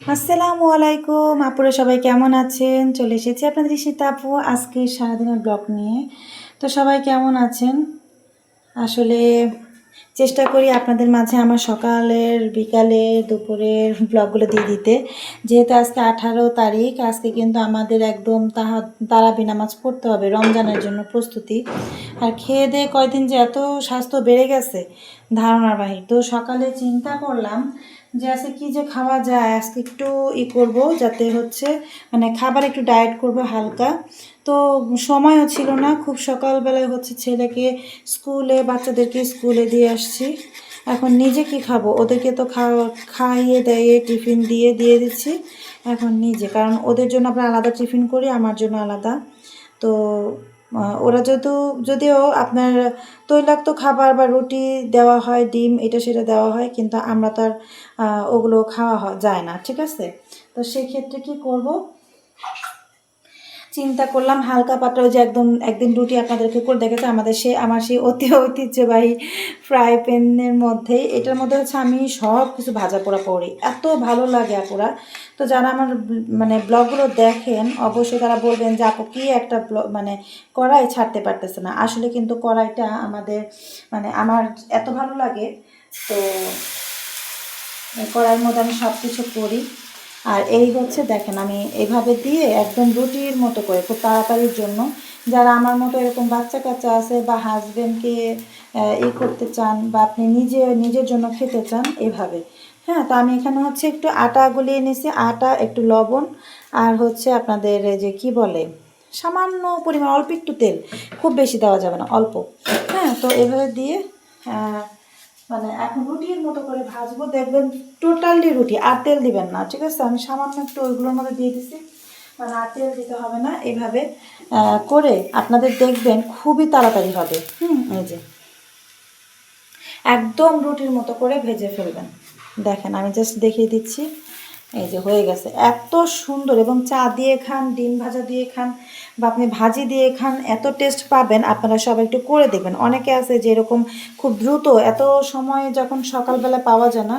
আসসালামু আলাইকুম। আপুরা সবাই কেমন আছেন? চলে এসেছি আপনাদের ঈশিতা আপু। আজকে সারাদিনের ব্লগ নিয়ে। তো সবাই কেমন আছেন? আসলে চেষ্টা করি আপনাদের মাঝে আমার সকালের, বিকালে, দুপুরের ব্লগগুলো দিয়ে দিতে। যেহেতু আজকে আঠারো তারিখ, আজকে কিন্তু আমাদের একদম তাহা, তারাবি নামাজ পড়তে হবে। রমজানের জন্য প্রস্তুতি। আর খেয়ে দিয়ে কয়দিন যে এত স্বাস্থ্য বেড়ে গেছে, ধারণার বাহির। তো সকালে চিন্তা করলাম যে আজকে কী যে খাওয়া যায়, আজকে একটু ই করব যাতে হচ্ছে মানে খাবার একটু ডায়েট করব হালকা। তো সময়ও ছিল না, খুব সকালবেলায় হচ্ছে ছেলেকে স্কুলে, বাচ্চাদেরকে স্কুলে দিয়ে আসছি। এখন নিজে কি খাব? ওদেরকে তো খাওয়া, খাইয়ে দেয়ে টিফিন দিয়ে দিয়ে দিচ্ছি। এখন নিজে, কারণ ওদের জন্য আমরা আলাদা টিফিন করি, আমার জন্য আলাদা। তো ওরা যেহেতু যদিও আপনার তৈলাক্ত খাবার বা রুটি দেওয়া হয়, ডিম, এটা সেটা দেওয়া হয়, কিন্তু আমরা তার ওগুলো খাওয়া যায় না, ঠিক আছে? তো সেক্ষেত্রে কি করব? চিন্তা করলাম, হালকা পাতলা যে একদম, একদিন রুটি আপনাদেরকে করে দেখেছে আমাদের সে আমার সেই অতি ঐতিহ্যবাহী ফ্রাই প্যানের মধ্যে, এটার মধ্যে হচ্ছে আমি সব কিছু ভাজা পোড়া করি। এত ভালো লাগে আপুরা। তো যারা আমার মানে ব্লগগুলো দেখেন, অবশ্যই তারা বলবেন যে আপু কি একটা মানে কড়াই ছাড়তে পারতেছে না। আসলে কিন্তু কড়াইটা আমাদের মানে আমার এত ভালো লাগে। তো কড়াইয়ের মধ্যে আমি সব কিছু করি। আর এই হচ্ছে দেখেন, আমি এইভাবে দিয়ে একদম রুটির মতো করে খুব তাড়াতাড়ির জন্য, যারা আমার মতো এরকম বাচ্চা কাচ্চা আছে বা হাজবেন্ডকে ই করতে চান বা আপনি নিজে, নিজের জন্য খেতে চান এভাবে। হ্যাঁ তো আমি এখানে হচ্ছে একটু আটা গুলিয়ে নিয়েছি আটা, একটু লবণ, আর হচ্ছে আপনাদের যে কি বলে, সামান্য পরিমাণ, অল্প একটু তেল, খুব বেশি দেওয়া যাবে না, অল্প। হ্যাঁ তো এভাবে দিয়ে মানে এখন রুটির মতো করে ভাজবো, দেখবেন টোটালি রুটি, আর তেল দিবেন না, ঠিক আছে? আমি সামান্য একটু ওইগুলোর মধ্যে দিয়ে দিছি। মানে আর তেল দিতে হবে না, এভাবে করে আপনাদের দেখবেন খুবই তাড়াতাড়ি হবে। হুম, এই যে। একদম রুটির মতো করে ভেজে ফেলবেন। দেখেন, আমি জাস্ট দেখিয়ে দিচ্ছি। এই যে হয়ে গেছে। এত সুন্দর এবং চা দিয়ে খান, ডিম ভাজা দিয়ে খান বা আপনি ভাজি দিয়ে খান, এত টেস্ট পাবেন, আপনারা সবাই একটু করে দেখবেন। অনেকে আছে যে এরকম খুব দ্রুত, এত সময় যখন সকালবেলা পাওয়া যায় না,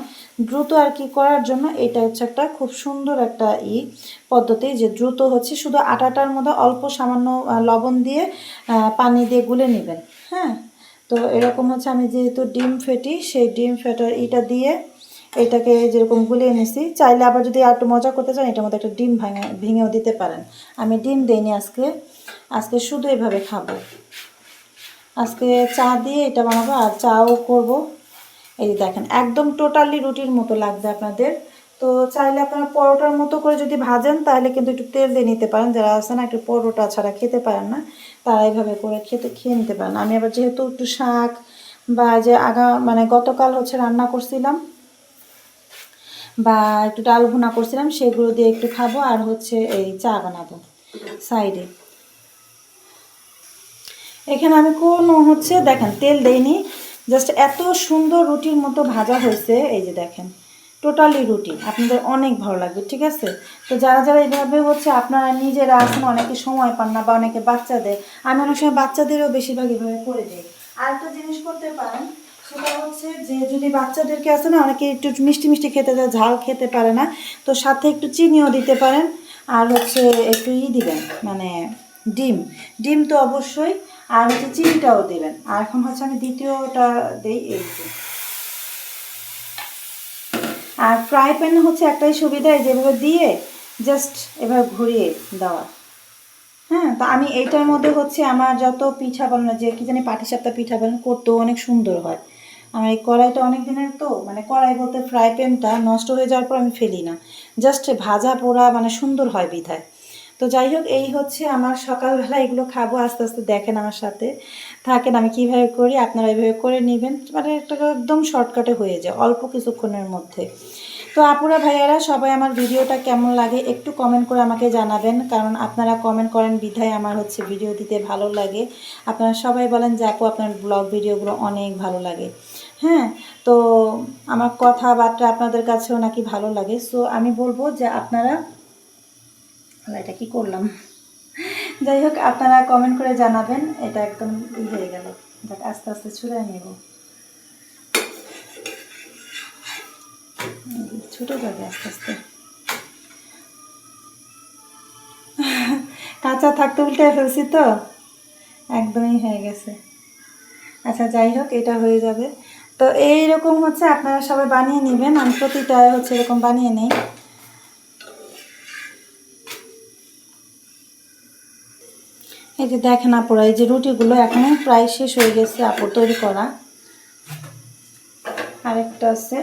দ্রুত আর কি করার জন্য এটা হচ্ছে একটা খুব সুন্দর একটা ই পদ্ধতি যে দ্রুত হচ্ছে শুধু আটাটার মধ্যে অল্প সামান্য লবণ দিয়ে পানি দিয়ে গুলে নেবেন। হ্যাঁ? তো এরকম হচ্ছে আমি যেহেতু ডিম ফেটি, সেই ডিম ফেটার ইটা দিয়ে এটাকে যেরকম গুলিয়ে নিছি চাইলে আবার যদি একটু মজা করতে চান, এটার মধ্যে একটা ডিম ভাঙে ভেঙেও দিতে পারেন। আমি ডিম দিইনি আজকে। আজকে শুধু এভাবে খাব। আজকে চা দিয়ে এটা বানাবো আর চাও করব। এই যে দেখেন, একদম টোটালি রুটির মতো লাগবে আপনাদের। তো চাইলে আপনারা পরোটার মতো করে যদি ভাজেন, তাহলে কিন্তু একটু তেল দিয়ে নিতে পারেন। যারা আছে না, একটু পরোটা ছাড়া খেতে পারেন না, তারা এইভাবে করে খেতে খেয়ে নিতে পারেন। আমি আবার যেহেতু একটু শাক বা যে আগা মানে গতকাল হচ্ছে রান্না করছিলাম বা একটু ডাল ভুনা করছিলাম, সেগুলো দিয়ে একটু খাব আর হচ্ছে এই চা বানাবো সাইডে। এখানে আমি কোনো হচ্ছে দেখেন তেল দেইনি, জাস্ট এত সুন্দর রুটির মতো ভাজা হয়েছে, এই যে দেখেন, টোটালি রুটি, আপনাদের অনেক ভালো লাগবে, ঠিক আছে? তো যারা যারা এইভাবে হচ্ছে আপনারা নিজেরা আছেন অনেকে সময় পান না বা অনেকে বাচ্চাদের আমি অনেক সময় বাচ্চাদেরও বেশিরভাগ এভাবে করে দিই। আর একটা জিনিস করতে পারেন যে যদি বাচ্চাদেরকে আছে না, অনেকে একটু মিষ্টি মিষ্টি খেতে যায় ঝাল খেতে পারে না। তো সাথে একটু চিনিও দিতে পারেন। আর হচ্ছে একটু ই দিবেন মানে ডিম। ডিম তো অবশ্যই, আর হচ্ছে চিনিটাও দেবেন। আর এখন হচ্ছে আমি দ্বিতীয়টা দেই, এই আর ফ্রাই প্যান হচ্ছে একটাই সুবিধা যেভাবে দিয়ে জাস্ট এভাবে ঘুরিয়ে দেওয়া। হ্যাঁ তো আমি এইটার মধ্যে হচ্ছে আমার যত পিঠা বানানো, যে কি জানি পাটিসাপটা পিঠা বানানো করতেও অনেক সুন্দর হয়। আমার এই কড়াইটা অনেক দিনের তো মানে কড়াই বলতে ফ্রাই প্যানটা নষ্ট হয়ে যাওয়ার পর আমি ফেলি না। জাস্ট ভাজা পোড়া মানে সুন্দর হয় বিধায়। তো যাই হোক, এই হচ্ছে আমার সকালবেলা এগুলো খাব, আস্তে আস্তে দেখেন আমার সাথে। থাকেন, আমি কীভাবে করি, আপনারা এইভাবে করে নেবেন। মানে একটা একদম শর্টকাটে হয়ে যায়, অল্প কিছুক্ষণের মধ্যে। তো আপুরা, ভাইয়ারা, সবাই আমার ভিডিওটা কেমন লাগে একটু কমেন্ট করে আমাকে জানাবেন। কারণ আপনারা কমেন্ট করেন, বিধায় আমার হচ্ছে ভিডিও দিতে ভালো লাগে। আপনারা সবাই বলেন যে, আপু, আপনার ব্লগ ভিডিওগুলো অনেক ভালো লাগে। হ্যাঁ তো আমার কথাবার্তা আপনাদের কাছেও নাকি ভালো লাগে। সো আমি বলব যে আপনারা এটা কি করলাম? যাই হোক, আপনারা কমেন্ট করে জানাবেন, এটা একদম ই হয়ে গেল। দেখ আস্তে আস্তে ছুড়ে নেব। ছুটে যাবে আস্তে আস্তে। কাঁচা থাকতে উল্টে ফেলছি তো? একদমই হয়ে গেছে। আচ্ছা যাই হোক, এটা হয়ে যাবে। তো এইরকম হচ্ছে, আপনারা সবাই বানিয়ে নেবেন। আমি প্রতিটা হচ্ছে এরকম বানিয়ে নেই। এই যে দেখেন আপুরা, এই যে রুটিগুলো এখন প্রায় শেষ হয়ে গেছে আপুর তৈরি করা। আরেকটা আছে।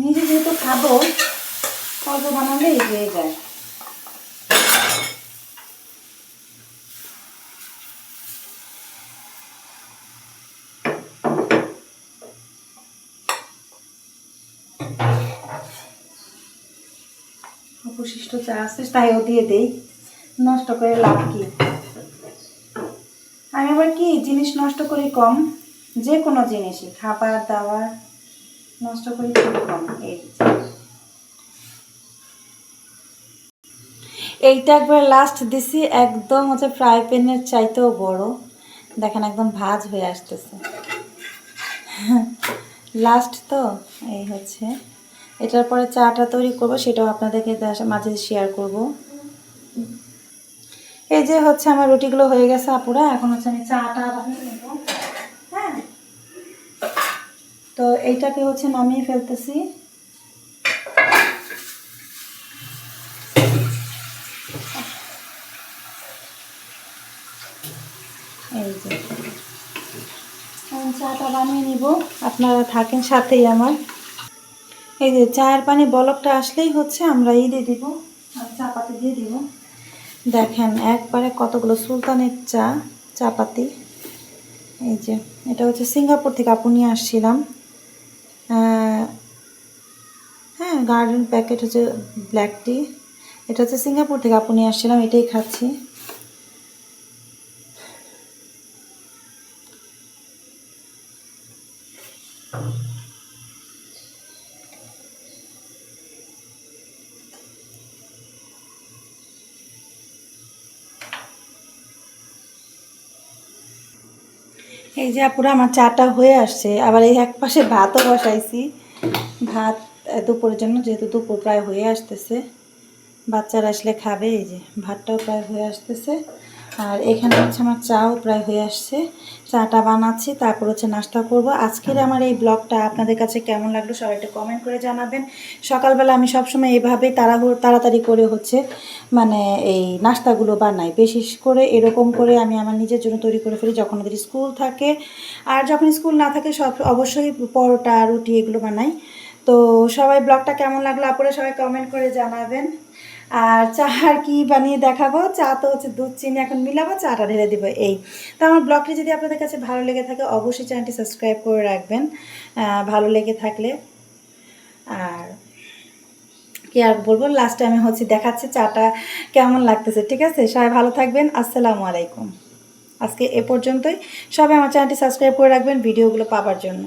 নিজে যেহেতু খাব, অল্প বানালে এগিয়ে যায়। অবশিষ্ট চা আছে তাইও দিয়ে দেই। নষ্ট করে লাভ কি? আমি আবার কি জিনিস নষ্ট করি কম? যে কোনো জিনিসই, খাবার, দাবার, নষ্ট করি খুব কম, এই এইটা একবার লাস্ট দিছি, একদম হচ্ছে ফ্রাই প্যানের চাইতেও বড়। দেখেন একদম ভাজ হয়ে আসতেছে। লাস্ট তো, এই হচ্ছে। এটার পরে চাটা তৈরি করব, সেটাও আপনাদেরকে মাঝে শেয়ার করব। এই যে হচ্ছে আমার রুটিগুলো হয়ে গেছে আপুরা, এখন হচ্ছে আমি চাটা বানিয়ে নেব হ্যাঁ? তো এইটাকে হচ্ছে নামিয়ে ফেলতেছি। এই যে। চাটা বানিয়ে নিব, আপনারা থাকেন সাথেই আমার। এই যে চায়ের পানি বলকটা আসলেই হচ্ছে, আমরা ই দিয়ে দিব, আর চা পাতি দিয়ে দিব। দেখেন, একবারে কতগুলো সুলতানের চা চা পাতি এই যে, এটা হচ্ছে সিঙ্গাপুর থেকে আপু নিয়ে আসছিলাম। হ্যাঁ গার্ডেন প্যাকেট হচ্ছে ব্ল্যাক টি এটা হচ্ছে সিঙ্গাপুর থেকে আপু নিয়ে আসছিলাম, এটাই খাচ্ছি। এই যে আপুরা, আমার চাটা হয়ে আসছে। আবার এই এক পাশে ভাতও বসাইছি। ভাত দুপুরের জন্য যেহেতু দুপুর প্রায় হয়ে আসতেছে। বাচ্চারা আসলে খাবে, এই যে ভাতটাও প্রায় হয়ে আসতেছে। আর এখানে হচ্ছে আমার চাও প্রায় হয়ে আসছে। চাটা বানাচ্ছি, তারপর হচ্ছে নাস্তা করব। আজকের আমার এই ব্লগটা আপনাদের কাছে কেমন লাগল সবাই একটু কমেন্ট করে জানাবেন। সকালবেলা আমি সবসময় এভাবেই তাড়াহুড়ো, তাড়াতাড়ি করে হচ্ছে মানে এই নাস্তাগুলো বানাই। বিশেষ করে এরকম করে আমি আমার নিজের জন্য তৈরি করে ফেলি যখন ওদের স্কুল থাকে। আর যখন স্কুল না থাকে সব অবশ্যই পরোটা, রুটি এগুলো বানাই। তো সবাই ব্লগটা কেমন লাগল? আপনারা সবাই কমেন্ট করে জানাবেন। আর চা আর কি বানিয়ে দেখাবো? চা তো হচ্ছে দুধ, চিনি, এখন মিলাবো, চাটা ঢেলে দিব এই। তো আমার ব্লগটি যদি আপনাদের কাছে ভালো লেগে থাকে, অবশ্যই চ্যানেলটি সাবস্ক্রাইব করে রাখবেন ভালো লেগে থাকলে। আর কি আর বলব লাস্টে আমি হচ্ছে দেখাচ্ছি চাটা কেমন লাগতেছে, ঠিক আছে? সবাই ভালো থাকবেন, আসসালামু আলাইকুম। আজকে এ পর্যন্তই। সবাই আমার চ্যানেলটি সাবস্ক্রাইব করে রাখবেন, ভিডিওগুলো পাওয়ার জন্য।